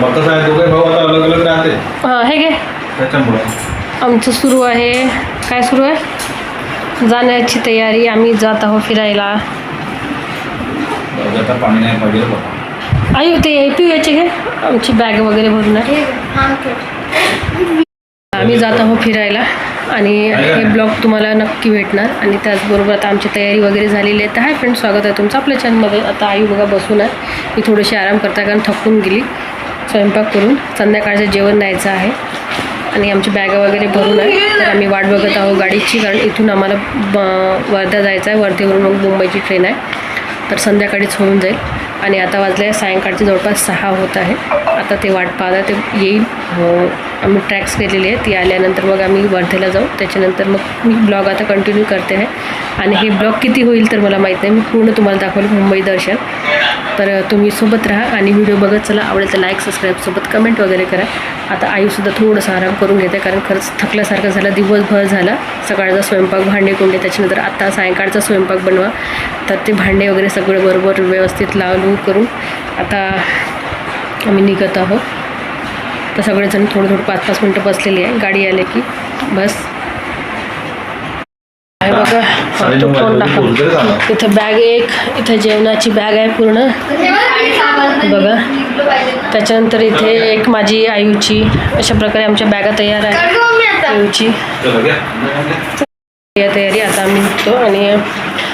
मग कसं आहे दोघे भाऊ आता अलग अलग राहते. हां हे घे. त्याच्यामुळं. आमचं सुरू आहे. काय सुरू आहे? जाण्याची तयारी. आम्ही जात आहोत फिरायला. आता पाणी नाही पाहिजे बाबा आयु ते पिऊयाचे घे. आमची बॅग वगैरे भरून आहे आम्ही जात आहोत फिरायला. आणि हे ब्लॉग तुम्हाला नक्की भेटणार. आणि त्याचबरोबर आता आमची तयारी वगैरे झालेली आहे. तर हाय फ्रेंड स्वागत आहे तुमचं. आपल्या चॅनलमध्ये आता आई बघा बसून आहे. मी थोडीशी आराम करता कारण थकून गेली. स्वयंपाक करून संध्याकाळचं जेवण न्यायचं आहे. आणि आमची बॅगा वगैरे भरून आहे. तर आम्ही वाट बघत आहोत गाडीची कारण इथून आम्हाला वर्धा जायचं आहे. वर्धेवरून मग मुंबईची ट्रेन आहे. तर संध्याकाळीच होऊन जाईल. आणि आता वाजले सायंकाळचे जवळपास सहा होत आहे. आता ते वाट पाहता ते येईल. हो. आम्ही ट्रॅक्स केलेले आहे ती आल्यानंतर मग आम्ही वर्धेला जाऊ. त्याच्यानंतर मग मी ब्लॉग आता कंटिन्यू करते आहे. आणि हे ब्लॉग किती होईल तर मला माहीत नाही. मी पूर्ण तुम्हाला दाखवलं मुंबई दर्शन. तर तुम्ही सोबत राहा आणि व्हिडिओ बघत चला. आवडेल तर लाईक सबस्क्राईब सोबत कमेंट वगैरे करा. आता आईसुद्धा थोडंसं आराम करून घेते कारण खरंच थकल्यासारखं झालं. दिवसभर झाला. सकाळचा स्वयंपाक भांडे कोंडे. त्याच्यानंतर आत्ता सायंकाळचा स्वयंपाक बनवा. तर ते भांडे वगैरे सगळं बरोबर व्यवस्थित लावलू करून आता आम्ही निघत आहोत. तर सगळेजण थोडं थोडं पाच पाच मिनटं बसलेली आहे. गाडी आले की बस. आहे बघा इथं बॅग एक इथं जेवणाची बॅग आहे पूर्ण. बघा. त्याच्यानंतर इथे एक माझी आयूची अशा प्रकारे आमच्या बॅगा तयार आहे आयूची तयारी आता आम्ही निघतो आणि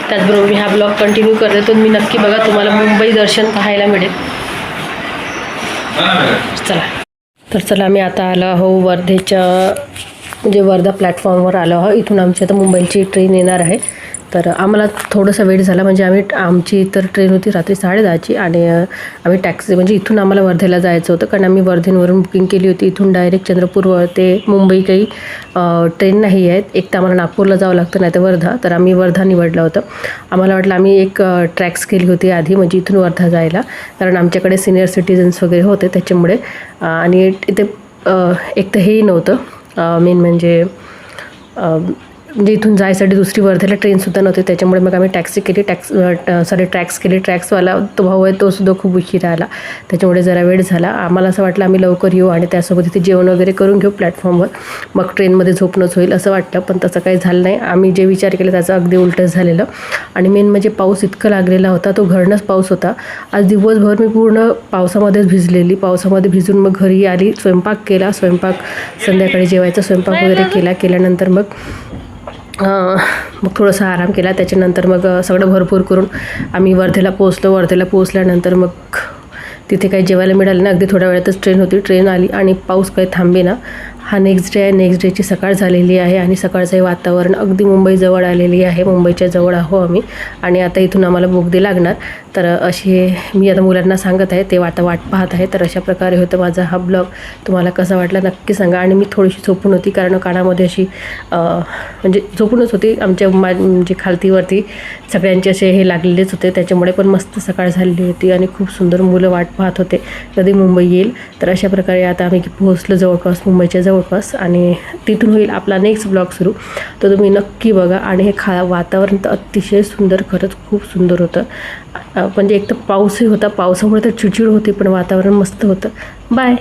त्याचबरोबर मी हा ब्लॉग कंटिन्यू करते. तर मी नक्की बघा तुम्हाला मुंबई दर्शन पाहायला मिळेल. चला. तर चला आम्ही आता आलो आहो वर्धेच्या म्हणजे वर्धा प्लॅटफॉर्मवर आलो आहो. इथून आमची आता मुंबईची ट्रेन येणार आहे. तर आम्हाला थोडंसं वेळ झाला म्हणजे आम्ही आमची तर ट्रेन होती रात्री साडेदहाची आणि आम्ही टॅक्सी म्हणजे इथून आम्हाला वर्धेला जायचं होतं कारण आम्ही वर्धेवरून बुकिंग केली होती. इथून डायरेक्ट चंद्रपूर ते मुंबई काही ट्रेन नाही आहेत. एक तर आम्हाला नागपूरला जावं लागतं नाही तर वर्धा. तर आम्ही वर्धा निवडलं होतं. आम्हाला वाटलं आम्ही एक ट्रॅक्स केली होती आधी म्हणजे इथून वर्धा जायला. कारण आमच्याकडे सिनियर सिटीजन्स वगैरे होते त्याच्यामुळे आणि इथे एक तर हेही नव्हतं मेन म्हणजे म्हणजे इथून जायसाठी दुसरी वर्ध्याला ट्रेनसुद्धा नव्हती. त्याच्यामुळे मग आम्ही टॅक्सी केली टॅक्स सॉरी ट्रॅक्स केली. ट्रॅक्सवाला तो भाऊ आहे तो सुद्धा खूप उशीरा आला. त्याच्यामुळे जरा वेळ झाला. आम्हाला असं वाटलं आम्ही लवकर येऊ आणि त्यासोबत इथे जेवण वगैरे करून घेऊ प्लॅटफॉर्मवर मग ट्रेनमध्ये झोपणंच होईल असं वाटलं पण तसं काही झालं नाही. आम्ही जे विचार केले त्याचं अगदी उलटं झालेलं. आणि मेन म्हणजे पाऊस इतकं लागलेला होता तो घरणंच पाऊस होता. आज दिवसभर मी पूर्ण पावसामध्येच भिजलेली. पावसामध्ये भिजून मग घरी आली स्वयंपाक केला स्वयंपाक संध्याकाळी जेवायचा स्वयंपाक वगैरे केला. केल्यानंतर मग मग थोडासा आराम केला. त्याच्यानंतर मग सगळं भरपूर करून आम्ही वर्धेला पोचलो वर्धेला पोचल्यानंतर मग तिथे काही जेवायला मिळालं ना अगदी थोड्या वेळातच ट्रेन होती. ट्रेन आली आणि पाऊस काही थांबे ना हा नेक्स्ट डे आहे नेक्स्ट डेची सकाळ झालेली आहे आणि सकाळचं हे वातावरण अगदी मुंबईजवळ आलेली आहे. मुंबईच्या जवळ आहो आम्ही आणि आता इथून आम्हाला बोगदी लागणार. तर असे मी आता मुलांना सांगत आहे ते आता वाट पाहत आहे. तर अशा प्रकारे होतं माझा हा ब्लॉग तुम्हाला कसा वाटला नक्की सांगा आणि मी थोडीशी झोपून होती कारण कानामध्ये अशी म्हणजे झोपूनच होती. आमच्या मा म्हणजे खालतीवरती सगळ्यांचे असे हे लागलेलेच होते. त्याच्यामुळे पण मस्त सकाळ झालेली होती आणि खूप सुंदर मुलं वाट पाहत होते. कधी मुंबई येईल. तर अशा प्रकारे आता आम्ही पोहोचलो जवळपास मुंबईच्या जवळ. जवळपास आणि तिथून होईल आपला नेक्स्ट ब्लॉग सुरू. तर तुम्ही नक्की बघा आणि हे खा वातावरण तर अतिशय सुंदर खरंच खूप सुंदर होतं. म्हणजे एक तर पाऊसही होता. पावसामुळे तर चिडचिड होती पण वातावरण मस्त होतं. बाय